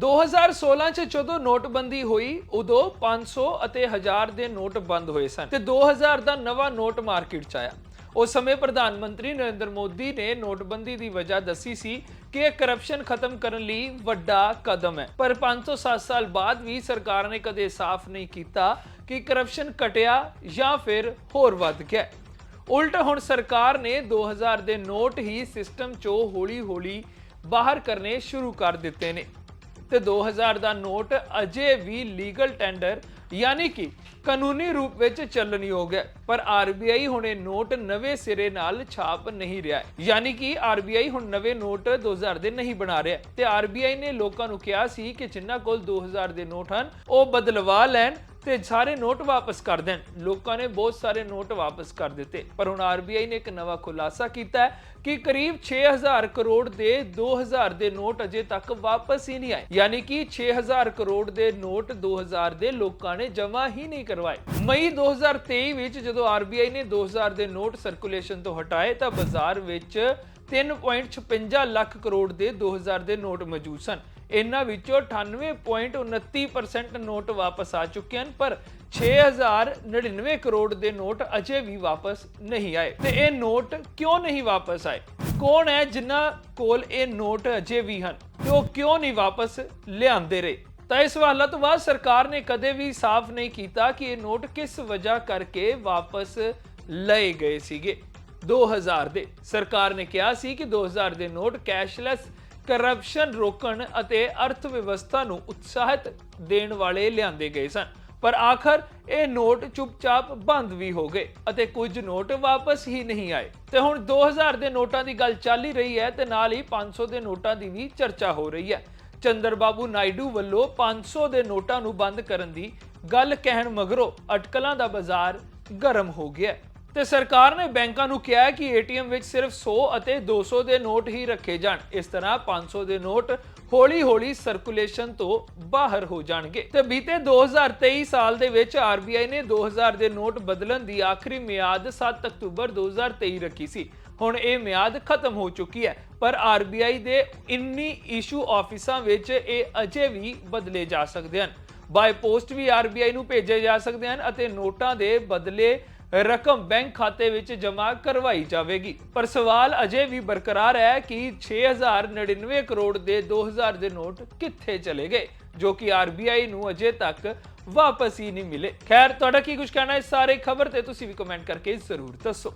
2016 ਚ ਜਦੋਂ ਨੋਟਬੰਦੀ ਹੋਈ, ਉਦੋਂ 500 ਅਤੇ 1000 ਦੇ ਨੋਟ ਬੰਦ ਹੋਏ ਸਨ ਤੇ 2000 ਦਾ ਨਵਾਂ ਨੋਟ ਮਾਰਕੀਟ ਚ ਆਇਆ। ਉਸ ਸਮੇਂ ਪ੍ਰਧਾਨ ਮੰਤਰੀ ਨਰਿੰਦਰ ਮੋਦੀ ਨੇ ਨੋਟਬੰਦੀ ਦੀ ਵਜ੍ਹਾ ਦੱਸੀ ਸੀ ਕਿ ਇਹ ਕਰਪਸ਼ਨ ਖਤਮ ਕਰਨ ਲਈ ਵੱਡਾ ਕਦਮ ਹੈ। ਪਰ 507 ਸਾਲ ਬਾਅਦ ਵੀ ਸਰਕਾਰ ਨੇ ਕਦੇ ਸਾਫ਼ ਨਹੀਂ ਕੀਤਾ ਕਿ ਕਰਪਸ਼ਨ ਘਟਿਆ ਜਾਂ ਫਿਰ ਹੋਰ ਵੱਧ ਗਿਆ ਉਲਟ ਹੁਣ ਸਰਕਾਰ ਨੇ 2000 ਦੇ ਨੋਟ ਹੀ ਸਿਸਟਮ ਚੋਂ ਹੌਲੀ-ਹੌਲੀ ਬਾਹਰ ਕਰਨੇ ਸ਼ੁਰੂ ਕਰ ਦਿੱਤੇ ਨੇ। ਤੇ 2000 ਦਾ ਨੋਟ ਅਜੇ ਵੀ ਲੀਗਲ ਟੈਂਡਰ, ਯਾਨੀ ਕਿ ਕਾਨੂੰਨੀ ਰੂਪ ਵਿੱਚ ਚੱਲਣਯੋਗ ਹੈ। ਪਰ ਆਰਬੀਆਈ ਹੁਣ ਇਹ ਨੋਟ ਨਵੇਂ ਸਿਰੇ ਨਾਲ ਛਾਪ ਨਹੀਂ ਰਿਹਾ ਯਾਨੀ ਕਿ ਆਰਬੀਆਈ ਹੁਣ ਨਵੇਂ ਨੋਟ 2000 ਦੇ ਨਹੀਂ ਬਣਾ ਰਿਹਾ ਤੇ ਆਰਬੀਆਈ ਨੇ ਲੋਕਾਂ ਨੂੰ ਕਿਹਾ ਸੀ ਕਿ ਜਿਨ੍ਹਾਂ ਕੋਲ 2000 ਦੇ ਨੋਟ ਹਨ, ਉਹ ਬਦਲਵਾ ਲੈਣ। ਤੇ ਸਾਰੇ ਨੋਟ ਵਾਪਸ ਕਰ ਦੇਣ। ਲੋਕਾਂ ਨੇ ਬਹੁਤ ਸਾਰੇ ਨੋਟ ਵਾਪਸ ਕਰ ਦਿੱਤੇ। ਪਰ ਹੁਣ ਆਰਬੀਆਈ ਨੇ ਇੱਕ ਨਵਾਂ ਖੁਲਾਸਾ ਕੀਤਾ ਹੈ ਕਿ ਕਰੀਬ 6000 ਕਰੋੜ ਦੇ 2000 ਦੇ ਨੋਟ ਅਜੇ ਤੱਕ ਵਾਪਸ ਹੀ ਨਹੀਂ ਆਏ। ਯਾਨੀ ਕਿ 6000 ਕਰੋੜ ਦੇ ਨੋਟ 2000 ਦੇ ਲੋਕਾਂ ਨੇ ਜਮ੍ਹਾਂ ਹੀ ਨਹੀਂ ਕਰਵਾਏ। ਮਈ 2023 ਵਿੱਚ ਜਦੋਂ ਆਰਬੀਆਈ ਨੇ 2000 ਦੇ ਨੋਟ ਸਰਕੂਲੇਸ਼ਨ ਤੋਂ ਹਟਾਏ ਤਾਂ ਬਾਜ਼ਾਰ ਵਿੱਚ 3.56 ਲੱਖ ਕਰੋੜ ਦੇ 2000 ਦੇ ਨੋਟ ਮੌਜੂਦ ਸਨ। ਇਹਨਾਂ ਵਿੱਚੋਂ 98.29% ਨੋਟ ਵਾਪਸ ਆ ਚੁੱਕੇ ਹਨ, ਪਰ 6099 ਕਰੋੜ ਦੇ ਨੋਟ ਅਜੇ ਵੀ ਵਾਪਸ ਨਹੀਂ ਆਏ। ਤੇ ਇਹ ਨੋਟ ਕਿਉਂ ਨਹੀਂ ਵਾਪਸ ਆਏ? ਕੌਣ ਹੈ ਜਿਨ੍ਹਾਂ ਕੋਲ ਇਹ ਨੋਟ ਅਜੇ ਵੀ ਹਨ? ਤੇ ਉਹ ਕਿਉਂ ਨਹੀਂ ਵਾਪਸ ਲਿਆਂਦੇ ਰਹੇ? ਤਾਂ ਇਸ ਸਵਾਲਾਂ ਤੋਂ ਬਾਅਦ ਸਰਕਾਰ ਨੇ ਕਦੇ ਵੀ ਸਾਫ਼ ਨਹੀਂ ਕੀਤਾ ਕਿ ਇਹ ਨੋਟ ਕਿਸ ਵਜ੍ਹਾ ਕਰਕੇ ਵਾਪਸ ਲਏ ਗਏ ਸੀਗੇ। 2000 ਦੇ। ਸਰਕਾਰ ਨੇ ਕਿਹਾ ਸੀ ਕਿ 2000 ਦੇ ਨੋਟ ਕੈਸ਼ਲੈਸ ਕਰਪਸ਼ਨ ਰੋਕਣ ਅਤੇ ਅਰਥ ਵਿਵਸਥਾ ਨੂੰ ਉਤਸ਼ਾਹਿਤ ਦੇਣ ਵਾਲੇ ਲਿਆਂਦੇ ਗਏ ਸਨ। ਪਰ ਆਖਰ ਇਹ ਨੋਟ ਚੁੱਪਚਾਪ ਬੰਦ ਵੀ ਹੋ ਗਏ ਅਤੇ ਕੁਝ ਨੋਟ ਵਾਪਸ ਹੀ ਨਹੀਂ ਆਏ। ਤੇ ਹੁਣ 2000 ਦੇ ਨੋਟਾਂ ਦੀ ਗੱਲ ਚੱਲ ਹੀ ਰਹੀ ਹੈ ਤੇ ਨਾਲ ਹੀ 500 ਦੇ ਨੋਟਾਂ ਦੀ ਵੀ ਚਰਚਾ ਹੋ ਰਹੀ ਹੈ। ਚੰਦਰਬਾਬੂ ਨਾਇਡੂ ਵੱਲੋਂ 500 ਦੇ ਨੋਟਾਂ ਨੂੰ ਬੰਦ ਕਰਨ ਦੀ ਗੱਲ ਕਹਿਣ ਮਗਰੋਂ ਅਟਕਲਾਂ ਦਾ ਬਾਜ਼ਾਰ ਗਰਮ ਹੋ ਗਿਆ ਤੇ ਸਰਕਾਰ ਨੇ ਬੈਂਕਾਂ ਨੂੰ ਕਿਹਾ ਹੈ ਕਿ ਏਟੀਐਮ ਵਿੱਚ ਸਿਰਫ 100 ਅਤੇ 200 ਦੇ ਨੋਟ ਹੀ ਰੱਖੇ ਜਾਣ। ਇਸ ਤਰ੍ਹਾਂ 500 ਦੇ ਨੋਟ ਹੌਲੀ-ਹੌਲੀ ਸਰਕੂਲੇਸ਼ਨ ਤੋਂ ਬਾਹਰ ਹੋ ਜਾਣਗੇ। ਤੇ ਬੀਤੇ 2023 ਸਾਲ ਦੇ ਵਿੱਚ ਆਰਬੀਆਈ ਨੇ 2000 ਦੇ ਨੋਟ ਬਦਲਣ ਦੀ ਆਖਰੀ ਮਿਆਦ 7 ਅਕਤੂਬਰ 2023 ਰੱਖੀ ਸੀ। ਹੁਣ ਇਹ ਮਿਆਦ ਖਤਮ ਹੋ ਚੁੱਕੀ ਹੈ, ਪਰ ਆਰਬੀਆਈ ਦੇ 19 ਇਸ਼ੂ ਆਫਿਸਾਂ ਵਿੱਚ ਇਹ ਅਜੇ ਵੀ ਬਦਲੇ ਜਾ ਸਕਦੇ ਹਨ। ਬਾਈ ਪੋਸਟ ਵੀ ਆਰਬੀਆਈ ਨੂੰ ਭੇਜੇ ਜਾ ਸਕਦੇ ਹਨ ਅਤੇ ਨੋਟਾਂ ਦੇ ਬਦਲੇ ਰਕਮ ਬੈਂਕ ਖਾਤੇ ਵਿੱਚ ਜਮ੍ਹਾਂ ਕਰਵਾਈ ਜਾਵੇਗੀ। ਪਰ ਸਵਾਲ ਅਜੇ ਵੀ ਬਰਕਰਾਰ ਹੈ ਕਿ 6099 ਕਰੋੜ ਦੇ 2000 ਦੇ ਨੋਟ ਕਿੱਥੇ ਚਲੇ ਗਏ, ਜੋ ਕਿ ਆਰਬੀਆਈ ਨੂੰ ਅਜੇ ਤੱਕ ਵਾਪਸ ਹੀ ਨਹੀਂ ਮਿਲੇ। ਖੈਰ, ਤੁਹਾਡਾ ਕੀ ਕੁਝ ਕਹਿਣਾ ਇਸ ਸਾਰੇ ਖਬਰ ਤੇ ਤੁਸੀਂ ਵੀ ਕਮੈਂਟ ਕਰਕੇ ਜ਼ਰੂਰ ਦੱਸੋ।